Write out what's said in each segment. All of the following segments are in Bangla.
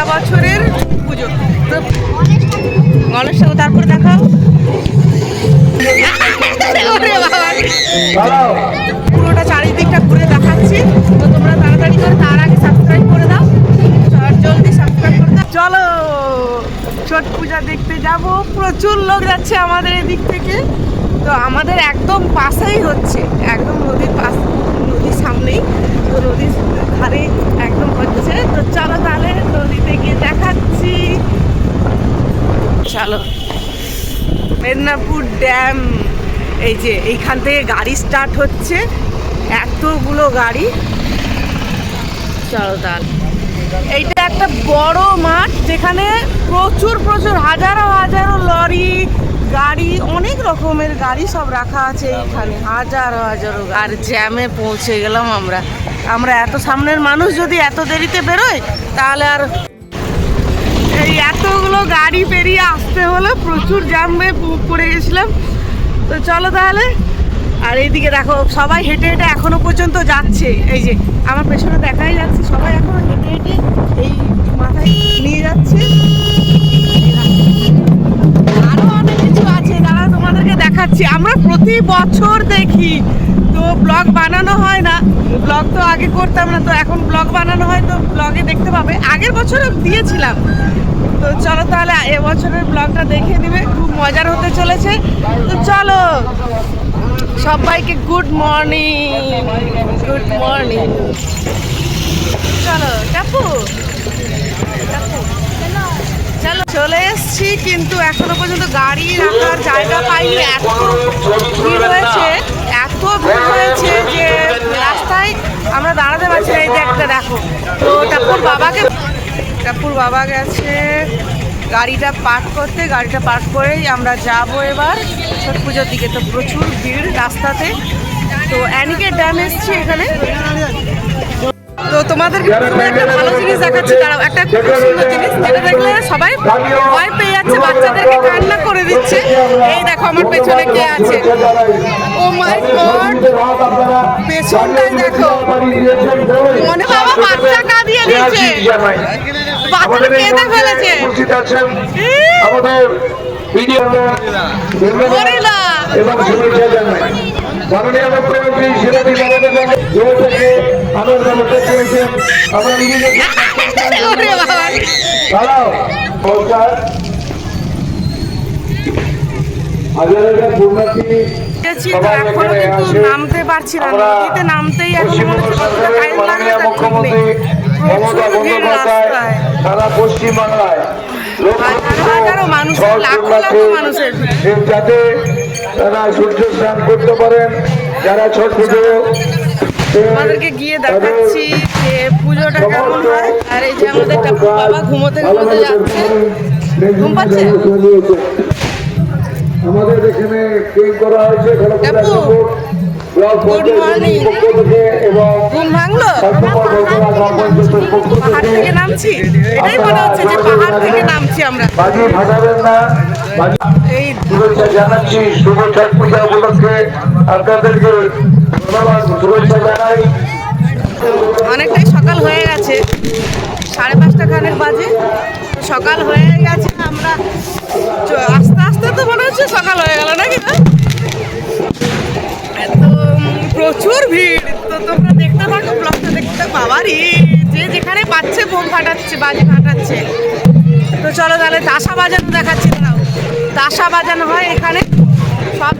সারা বছরের পুজো। গণেশ ঠাকুর, তারপরে দেখাও। পুরোটা চারিদিকটা ঘুরে দেখাচ্ছি। তো তোমরা তাড়াতাড়ি করে তার আগে সাবস্ক্রাইব করে দাও। আর জলদি সাবস্ক্রাইব করে দাও। চলো, ছট পূজা দেখতে যাব। প্রচুর লোক যাচ্ছে আমাদের এদিক থেকে। তো আমাদের একদম পাশেই হচ্ছে। একদম নদীর পাশ। নদীর সামনেই। তো নদীর ধারে একদম হচ্ছে। তো চলো তাহলে নদীতে গিয়ে দেখাচ্ছি। চলো। মেদিনীপুর ড্যাম। এই যে এইখান থেকে গাড়ি স্টার্ট হচ্ছে। এতগুলো গাড়ি। চলো তাহলে। এইটা একটা বড় মাঠ যেখানে প্রচুর প্রচুর, হাজারো হাজারো লরি গাড়ি অনেক রকমের গাড়ি সব রাখা আছে এইখানে। হাজারো হাজারো আর জ্যামে পৌঁছে গেলাম আমরা। আমরা এত সামনের মানুষ যদি এত দেরিতে বেরোয় তাহলে আর এই এতগুলো গাড়ি পেরিয়ে আসতে হলো। প্রচুর জ্যামে পড়ে গেছিলাম। তো চলো তাহলে। আর এইদিকে দেখো সবাই হেঁটে হেঁটে এখনও পর্যন্ত যাচ্ছে। এই যে আমার পেছনে দেখাই যাচ্ছে সবাই এখনও হেঁটে হেঁটে এই মাথায় নিয়ে যাচ্ছে। তোমাদেরকে দেখাচ্ছি, আমরা প্রতি বছর দেখি। তো ব্লগ বানানো হয় না, ব্লগ তো আগে করতাম না, তো এখন ব্লগ বানানো হয়, তো ব্লগে দেখতে পাবে। আগের বছরও দিয়েছিলাম। তো চলো তাহলে এবছরের ব্লগটা দেখে দিবে খুব মজার হতে চলেছে। তো চলো, সবাইকে গুড মর্নিং গুড মর্নিং চলো, টাপু টাপু। চলো, চলে এসছি, কিন্তু এখনও পর্যন্ত গাড়ি রাখার জায়গা পাইনি। এত ভিড় হয়েছে, এত ভিড় হয়েছে যে রাস্তায় আমরা দাঁড়াতে পারছি না। এই একটা দেখো, তো টাপুর বাবাকে টাপুর বাবা গেছে, গাড়িটা পার্ক করতে, গাড়িটা পার্ক করেই আমরা যাব এবার। ছট পুজোর দিকে তো প্রচুর ভিড় রাস্তাতে। তো অ্যানিকের ড্যাম এসছি এখানে। তো তোমাদের একটা ভালো জিনিস দেখাচ্ছি দাঁড়াও একটা খুব সুন্দর জিনিস যেটা দেখলে সবাই ভয় পেয়ে যাচ্ছে বাচ্চাদেরকে কান্না করে দিচ্ছে। এই দেখো আমার পেছনে কে আছে? ও মাই গড পেছনটাই দেখো। মনে বাবা বাচ্চা কাঁদিয়ে দিচ্ছে বাচ্চাটা কেঁদে ফেলেছে। আমাদের ভিডিও এবং শুভেচ্ছা জানাই। মাননীয় মুখ্যমন্ত্রী থেকে আনন্দ মুক্ত করেছেন আমরা নিজেদের ওরে বাবা। দাঁড়াও। নমস্কার হাজার হাজার পূর্ণার্থী। এখনও কিন্তু নামতে পারছি না। নদীতে নামতেই এখন কতটা টাইম লাগবে মুখ্যমন্ত্রী মমতা বন্দ্যোপাধ্যায় সারা পশ্চিমবাংলায়। যাতে তারা সূর্য স্নান করতে পারেন যারা ছট পুজো আমাদেরকে গিয়ে দেখাচ্ছি যে পুজোটা কেমন হয়। আর এই যে আমাদের টাপু বাবা ঘুমোতে ঘুমোতে যাচ্ছে। ঘুম পাচ্ছে? আমাদের এখানে ক্লিন করা হয়েছে থেকে ঘুম ভাঙলো? পাহাড় নামছি। এটাই মনে হচ্ছে যে পাহাড় থেকে নামছি আমরা। এই শুভেচ্ছা জানাচ্ছি শুভ ছট পূজা উপলক্ষে আপনাদেরকে। অনেকটাই সকাল হয়ে গেছে। সাড়ে পাঁচটা খানেক বাজে। সকাল হয়ে গেছে আমরা আস্তে আস্তে তো মনে হচ্ছে সকাল হয়ে গেল নাকি এত প্রচুর ভিড়। তো তোমরা দেখতে থাকো ব্লগটা দেখতে বাবারই যে যেখানে পাচ্ছে, বোম ফাটাচ্ছে, বাজি ফাটাচ্ছে। তো চলো তাহলে দাসা বাজানো দেখাচ্ছি, দাঁড়াও। দাসা বাজানো হয় এখানে। সব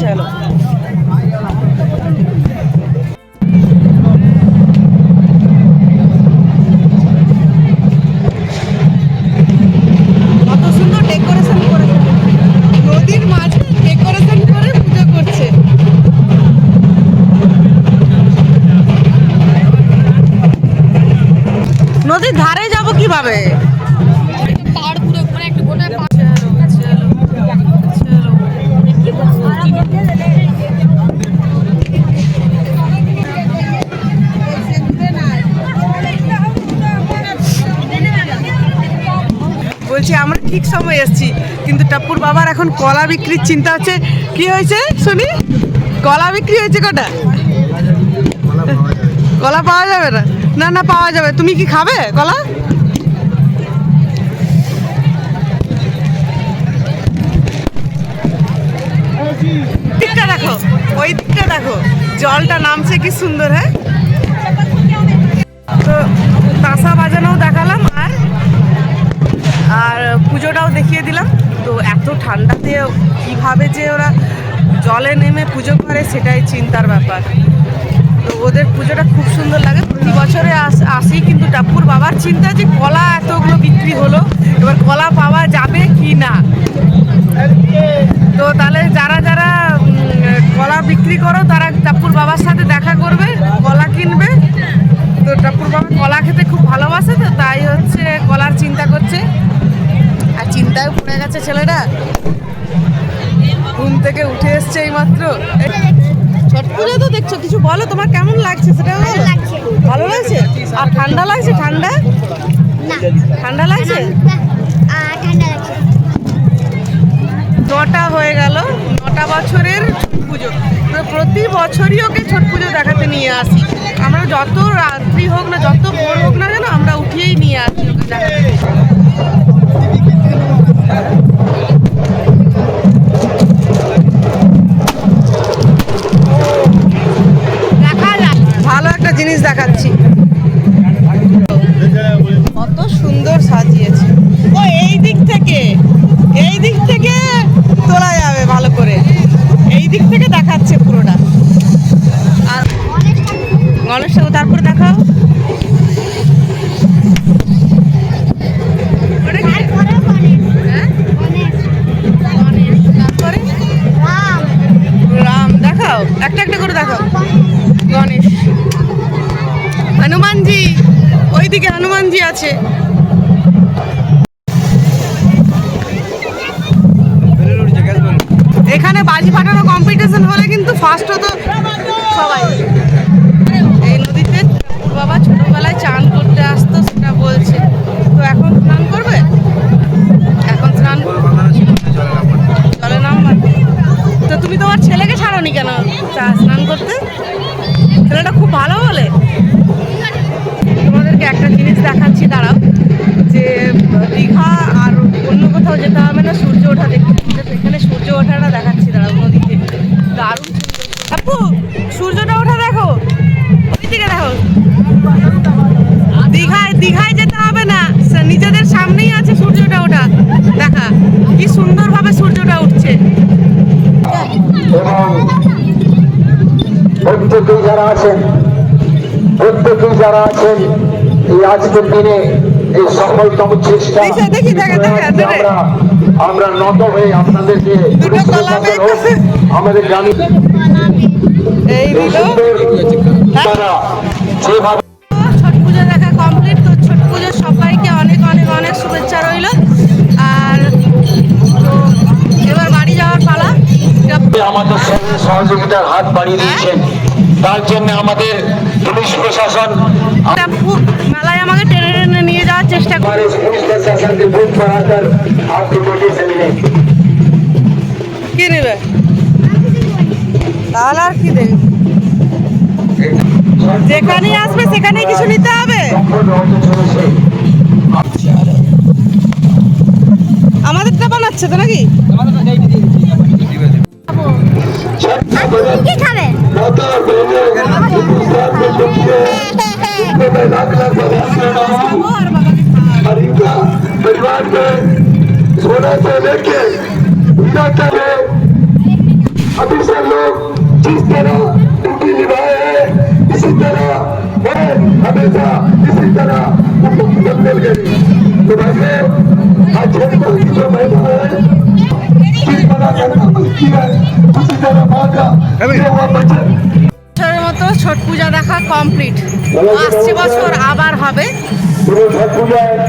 চলো। নদীর ধারে যাব কীভাবে? বলছি আমরা ঠিক সময় এসেছি। কিন্তু টাপ্পুর বাবার এখন কলা বিক্রির চিন্তা হচ্ছে। কি হয়েছে, শুনি? কলা বিক্রি হয়েছে কটা? কলা পাওয়া যাবে না? না না, পাওয়া যাবে। তুমি কি খাবে কলা? দিকটা দেখো ওই দিকটা দেখো। জলটা নামছে কি সুন্দর হ্যাঁ? তো তাসা বাজানোও দেখালাম, আর আর পুজোটাও দেখিয়ে দিলাম। তো এত ঠান্ডাতে কীভাবে যে ওরা জলে নেমে পুজো করে সেটাই চিন্তার ব্যাপার। তো ওদের পুজোটা খুব সুন্দর লাগে। প্রতি বছরে আস- কিন্তু টাপ্পুর বাবার চিন্তা যে কলা এতগুলো বিক্রি হলো, এবার কলা পাওয়া যাবে কি না? তো তাহলে যারা যারা কলা বিক্রি করো, তারা টাপ্পুর বাবার সাথে দেখা করবে, কলা কিনবে। তো টাপ্পুর বাবা কলা খেতে খুব ভালোবাসে, তো তাই হচ্ছে কলার চিন্তা করছে। চিন্তায় পড়ে গেছে ছেলেটা। ঘুম থেকে উঠে এসছে এইমাত্র। ছট পুজো তো দেখছ কিছু বলো তোমার কেমন লাগছে সেটা। ভালো লাগছে। আর ঠান্ডা লাগছে ঠান্ডা? না। ঠান্ডা লাগছে? আহ, ঠান্ডা লাগছে। নটা হয়ে গেল নটা বছরের ছট পুজো। তো প্রতি বছরই ওকে ছট পুজো দেখাতে নিয়ে আসি। আমরা যত রাত্রি হোক না যত ভোর হোক না কেন আমরা উঠিয়েই নিয়ে আসি ওকে দেখাতে। দেখাচ্ছি। কত সুন্দর সাজিয়েছে। হনুমানজি আছে। এখানে বাজি ফাটানো কম্পিটিশন হলে কিন্তু ফার্স্ট হতো সবাই। এই নদীতে বাবা ছোটবেলায় চান করতে আসতো, সেটা বলছে। তো এখন স্নান করবে? এখন স্নান জলে নামবার তো তুমি তোমার ছেলেকে ছাড়োনি কেন? চা- স্নান করতে? ছেলেটা খুব ভালো বলে। যারা আছেন প্রত্যেকেই যারা আছেন এই আজকের দিনে এই সফলতম চেষ্টা দেখি, দেখি, দেখে, দেখে, যে দেখে। আমরা আমরা নত হয়ে আপনাদেরকে। আমাদের সুন্দর তারা যেভাবে ছট পুজো দেখা কমপ্লিট তো ছট পুজোর সবাইকে অনেক অনেক অনেক শুভেচ্ছা রইল। আর এবার বাড়ি যাওয়ার পালা। আমাদের সঙ্গে সহযোগিতার হাত বাড়িয়ে দিয়েছেন। তার জন্য আমাদের পুলিশ প্রশাসন মেলায় আমাকে টেনে টেনে নিয়ে যাওয়ার চেষ্টা করে। পুলিশ প্রশাসনকে ভূত পড়াকর আপনি নোটিশ মিলে কি নেবে? তাহলে আর কি দেবে? যেখানেই আসবে সেখানেই কিছু নিতে হবে। আমাদেরটা বানাচ্ছে তো নাকি? আমাদেরটা परिवार में सोना से लेके अभी से लोग जिस तरह মতো ছট পূজা দেখা কমপ্লিট আসছে বছর, আবার হবে।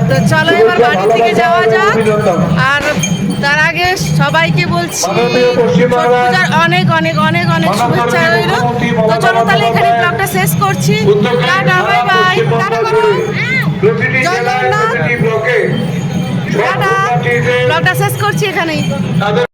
তো চলো এবার বাড়ি থেকে যাওয়া যাক। আর তার আগে সবাইকে বলছি পূজার অনেক অনেক অনেক অনেক শুভেচ্ছা রইল। তো চলো তাহলে এখানে ব্লগটা শেষ করছি। Tata bye bye tata Joy Jagannath. Tata. ব্লগটা শেষ করছি এখানেই।